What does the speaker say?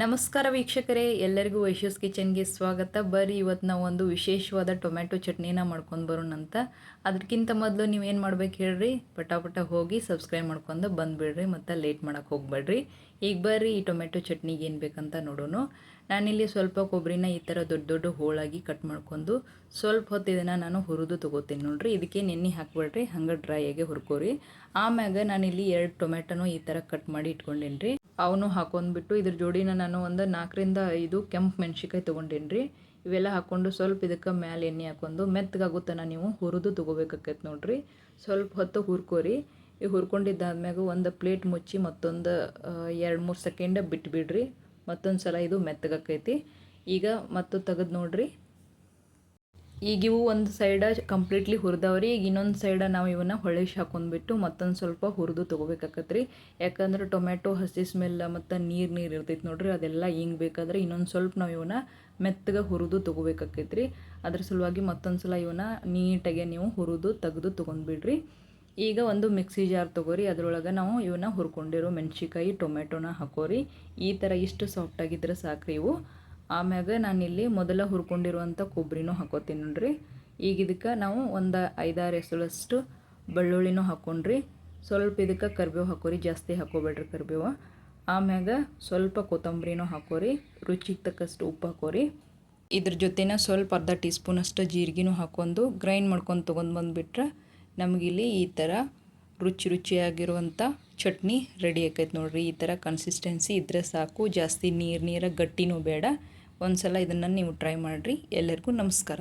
ನಮಸ್ಕಾರ ವೀಕ್ಷಕರೇ, ಎಲ್ಲರಿಗೂ ವೈಶ್ಯೂಸ್ ಕಿಚನ್ಗೆ ಸ್ವಾಗತ. ಬರೀ ಇವತ್ತು ನಾವು ಒಂದು ವಿಶೇಷವಾದ ಟೊಮ್ಯಾಟೊ ಚಟ್ನಿನ ಮಾಡ್ಕೊಂಡು ಬರೋಣ ಅಂತ. ಅದಕ್ಕಿಂತ ಮೊದಲು ನೀವೇನು ಮಾಡ್ಬೇಕು ಹೇಳ್ರಿ? ಪಟಾಪಟ ಹೋಗಿ ಸಬ್ಸ್ಕ್ರೈಬ್ ಮಾಡ್ಕೊಂಡು ಬಂದುಬಿಡ್ರಿ ಮತ್ತು ಲೇಟ್ ಮಾಡೋಕ್ಕೆ ಹೋಗ್ಬೇಡ್ರಿ. ಈಗ ಬರ್ರಿ, ಈ ಟೊಮೆಟೊ ಚಟ್ನಿಗೆ ಏನು ಬೇಕಂತ ನೋಡೋಣ. ನಾನಿಲ್ಲಿ ಸ್ವಲ್ಪ ಕೊಬ್ಬರಿನ ಈ ಥರ ದೊಡ್ಡ ದೊಡ್ಡ ಹೋಳಾಗಿ ಕಟ್ ಮಾಡ್ಕೊಂಡು ಸ್ವಲ್ಪ ಹೊತ್ತು ಇದನ್ನು ನಾನು ಹುರಿದು ತೊಗೋತೀನಿ ನೋಡ್ರಿ. ಇದಕ್ಕೆ ನೆನೆ ಹಾಕ್ಬೇಡ್ರಿ ಹಂಗೆ ಡ್ರೈಯಾಗೆ ಹುರ್ಕೋರಿ. ಆಮ್ಯಾಗ ನಾನಿಲ್ಲಿ ಎರಡು ಟೊಮೆಟೊನೂ ಈ ಥರ ಕಟ್ ಮಾಡಿ ಇಟ್ಕೊಂಡೇನಿ ರೀ. ಅವನು ಹಾಕೊಂಡ್ಬಿಟ್ಟು ಇದ್ರ ಜೋಡಿನ ನಾನು ಒಂದು ನಾಲ್ಕರಿಂದ ಐದು ಕೆಂಪು ಮೆಣ್ಸಿಕಾಯಿ ತೊಗೊಂಡೇನಿ ರೀ. ಇವೆಲ್ಲ ಹಾಕ್ಕೊಂಡು ಸ್ವಲ್ಪ ಇದಕ್ಕೆ ಮ್ಯಾಲೆ ಎಣ್ಣೆ ಹಾಕೊಂಡು ಮೆತ್ತಗಾಗುತ್ತಾನ ನೀವು ಹುರಿದು ತೊಗೋಬೇಕಾಕೈತೆ ನೋಡ್ರಿ. ಸ್ವಲ್ಪ ಹೊತ್ತು ಹುರ್ಕೋರಿ. ಈ ಹುರ್ಕೊಂಡಿದ್ದಾದ್ಮ್ಯಾಗ ಒಂದು ಪ್ಲೇಟ್ ಮುಚ್ಚಿ ಮತ್ತೊಂದು ಎರಡು ಮೂರು ಸೆಕೆಂಡ್ ಬಿಟ್ಬಿಡ್ರಿ. ಮತ್ತೊಂದು ಸಲ ಇದು ಮೆತ್ತಗಾಕೈತಿ. ಈಗ ಮತ್ತು ತೆಗೆದು ನೋಡ್ರಿ. ಈಗ ಇವು ಒಂದು ಸೈಡ ಕಂಪ್ಲೀಟ್ಲಿ ಹುರಿದವ್ರಿ. ಈಗ ಇನ್ನೊಂದು ಸೈಡ ನಾವು ಇವನ್ನ ಹೊಳೆಶ್ ಹಾಕೊಂಡ್ಬಿಟ್ಟು ಮತ್ತೊಂದು ಸ್ವಲ್ಪ ಹುರಿದು ತೊಗೋಬೇಕಾಕತ್ರಿ. ಯಾಕಂದ್ರೆ ಟೊಮೆಟೊ ಹಸಿ ಸ್ಮೆಲ್ ಮತ್ತು ನೀರು ನೀರು ಇರ್ತೈತೆ ನೋಡ್ರಿ. ಅದೆಲ್ಲ ಹಿಂಗೆ ಬೇಕಾದ್ರೆ ಇನ್ನೊಂದು ಸ್ವಲ್ಪ ನಾವು ಇವನ್ನ ಮೆತ್ತಗೆ ಹುರಿದು ತೊಗೋಬೇಕಾಕೈತ್ರಿ. ಅದ್ರ ಸಲುವಾಗಿ ಮತ್ತೊಂದು ಸಲ ಇವನ್ನ ನೀಟಾಗೆ ನೀವು ಹುರಿದು ತೆಗೆದು ತೊಗೊಂಡ್ಬಿಡ್ರಿ. ಈಗ ಒಂದು ಮಿಕ್ಸಿ ಜಾರ್ ತೊಗೋರಿ, ಅದರೊಳಗೆ ನಾವು ಇವನ್ನ ಹುರ್ಕೊಂಡಿರೋ ಮೆಣಸಿಕಾಯಿ ಟೊಮೆಟೊನ ಹಾಕೋರಿ. ಈ ಥರ ಇಷ್ಟು ಸಾಫ್ಟಾಗಿದ್ರೆ ಸಾಕ್ರಿ ಇವು. ಆಮ್ಯಾಗ ನಾನಿಲ್ಲಿ ಮೊದಲ ಹುರ್ಕೊಂಡಿರುವಂಥ ಕೊಬ್ಬರಿನೂ ಹಾಕೋತೀನಿ ನೋಡ್ರಿ. ಈಗ ಇದಕ್ಕೆ ನಾವು ಒಂದು ಐದಾರು ಎಸಳಷ್ಟು ಬೆಳ್ಳುಳ್ಳಿನೂ ಹಾಕೊಂಡ್ರಿ. ಸ್ವಲ್ಪ ಇದಕ್ಕೆ ಕರಿಬೇವು ಹಾಕೋರಿ, ಜಾಸ್ತಿ ಹಾಕೋಬೇಡ್ರಿ ಕರಿಬೇವು. ಆಮ್ಯಾಗ ಸ್ವಲ್ಪ ಕೊತ್ತಂಬರಿನೂ ಹಾಕೋರಿ, ರುಚಿಗೆ ತಕ್ಕಷ್ಟು ಉಪ್ಪು ಹಾಕೋರಿ. ಇದ್ರ ಜೊತೆನ ಸ್ವಲ್ಪ ಅರ್ಧ ಟೀ ಸ್ಪೂನಷ್ಟು ಜೀರಿಗೆನೂ ಹಾಕೊಂಡು, ಗ್ರೈಂಡ್ ಮಾಡ್ಕೊಂಡು ತೊಗೊಂಡು ಬಂದುಬಿಟ್ರೆ ನಮಗಿಲ್ಲಿ ಈ ಥರ ರುಚಿ ರುಚಿಯಾಗಿರುವಂಥ ಚಟ್ನಿ ರೆಡಿ ಆಕೈತೆ ನೋಡಿರಿ. ಈ ಥರ ಕನ್ಸಿಸ್ಟೆನ್ಸಿ ಇದ್ದರೆ ಸಾಕು. ಜಾಸ್ತಿ ನೀರು, ನೀರ ಗಟ್ಟಿನೂ ಬೇಡ. ಒಂದು ಸಲ ಇದನ್ನು ನೀವು ಟ್ರೈ ಮಾಡಿರಿ. ಎಲ್ಲರಿಗೂ ನಮಸ್ಕಾರ.